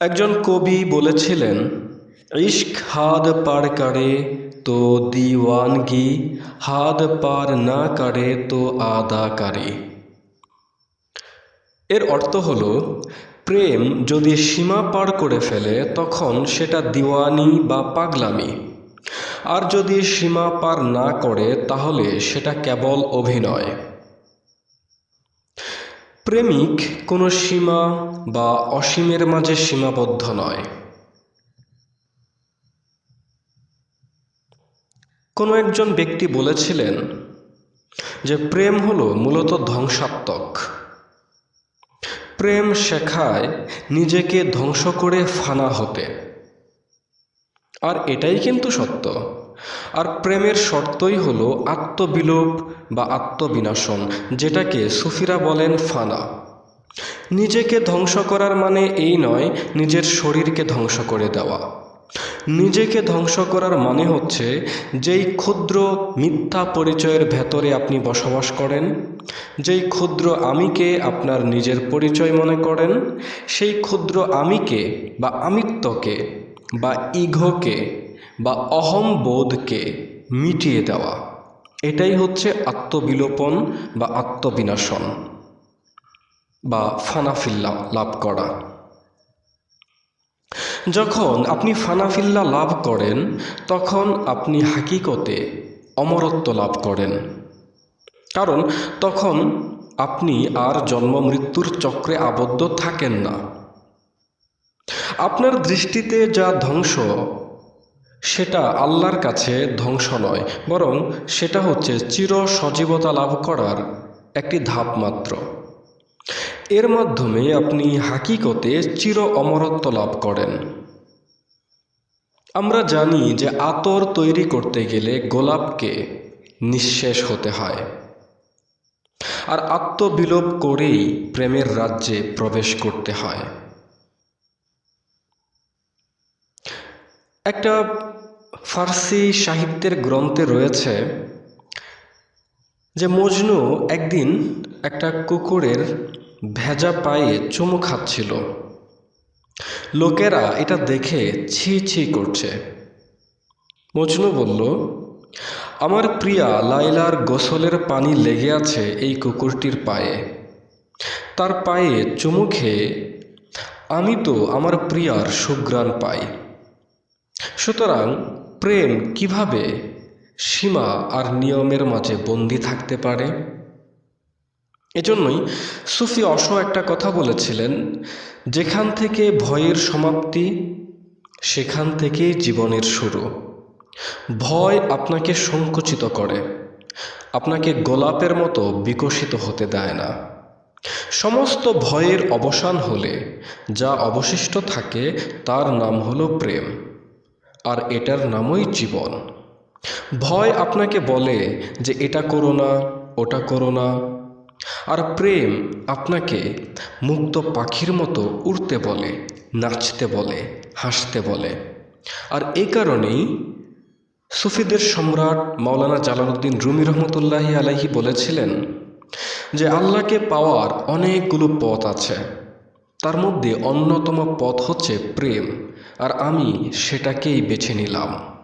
একজন কবি বলেছিলেন, ইশক হাদ পার করে তো দিওয়ানগি, হাদ পার না করে তো আদা করে। এর অর্থ হল, প্রেম যদি সীমা পার করে ফেলে, তখন সেটা দিওয়ানি বা পাগলামি। আর যদি সীমা পার না করে, তাহলে সেটা কেবল অভিনয়। প্রেমিক কোনো সীমা বা অসীমের মাঝে সীমাবদ্ধ নয়। কোনো একজন ব্যক্তি বলেছিলেন যে প্রেম হলো মূলত ধ্বংসাত্মক। প্রেম শেখায় নিজেকে ধ্বংস করে ফানা হতে। আর এটাই কিন্তু সত্য। আর প্রেমের শর্তই হল আত্মবিলোপ বা আত্মবিনাশন, যেটাকে সুফিরা বলেন ফানা। নিজেকে ধ্বংস করার মানে এই নয় নিজের শরীরকে ধ্বংস করে দেওয়া। নিজেকে ধ্বংস করার মানে হচ্ছে যেই ক্ষুদ্র মিথ্যা পরিচয়ের ভেতরে আপনি বসবাস করেন, যেই ক্ষুদ্র আমিকে আপনার নিজের পরিচয় মনে করেন, সেই ক্ষুদ্র আমিকে বা আমিত্বকে বা ইঘোকে বা অহম বোধকে মিটিয়ে দেওয়া। এটাই হচ্ছে আত্মবিলোপন বা আত্মবিনাশন বা ফানাফিল্লা লাভ করা। যখন আপনি ফানাফিল্লা লাভ করেন, তখন আপনি হাকিকতে অমরত্ব লাভ করেন। কারণ তখন আপনি আর জন্ম মৃত্যুর চক্রে আবদ্ধ থাকেন না। আপনার দৃষ্টিতে যা ধ্বংস সেটা আল্লাহর কাছে ধ্বংস নয়, বরং সেটা হচ্ছে চির সজীবতা লাভ করার একটি ধাপ মাত্র। এর মাধ্যমে আপনি হাকিকতে চির অমরত্ব লাভ করেন। আমরা জানি যে আতর তৈরি করতে গেলে গোলাপকে নিঃশেষ হতে হয়। আর আত্মবিলোপ করেই প্রেমের রাজ্যে প্রবেশ করতে হয়। একটা ফার্সি সাহিত্যের গ্রন্থে রয়েছে যে মজনু একদিন একটা কুকুরের ভেজা পায়ে চুমু খাচ্ছিল। লোকেরা এটা দেখে ছি ছি করছে। মজনু বলল, আমার প্রিয়া লাইলার গোসলের পানি লেগে আছে এই কুকুরটির পায়ে। তার পায়ে চুমু খেয়ে আমি তো আমার প্রিয়ার সুগ্রাণ পাই। সুতরাং প্রেম কীভাবে সীমা আর নিয়মের মাঝে বন্দি থাকতে পারে? এজন্যই সুফি অশ একটা কথা বলেছিলেন, যেখান থেকে ভয়ের সমাপ্তি, সেখান থেকেই জীবনের শুরু। ভয় আপনাকে সংকুচিত করে, আপনাকে গোলাপের মতো বিকশিত হতে দেয় না। সমস্ত ভয়ের অবসান হলে যা অবশিষ্ট থাকে তার নাম হলো প্রেম। আর এটার নামই জীবন। ভয় আপনাকে বলে যে এটা করো না, ওটা করো না। আর প্রেম আপনাকে মুক্ত পাখির মতো উড়তে বলে, নাচতে বলে, হাসতে বলে। আর এই কারণেই সুফিদের সম্রাট মাওলানা জালালউদ্দিন রুমি রহমতুল্লাহি আলাহি বলেছিলেন যে আল্লাহকে পাওয়ার অনেকগুলো পথ আছে। তার মধ্যে অন্যতম পথ হচ্ছে প্রেম আর আমি সেটাকেই বেছে নিলাম।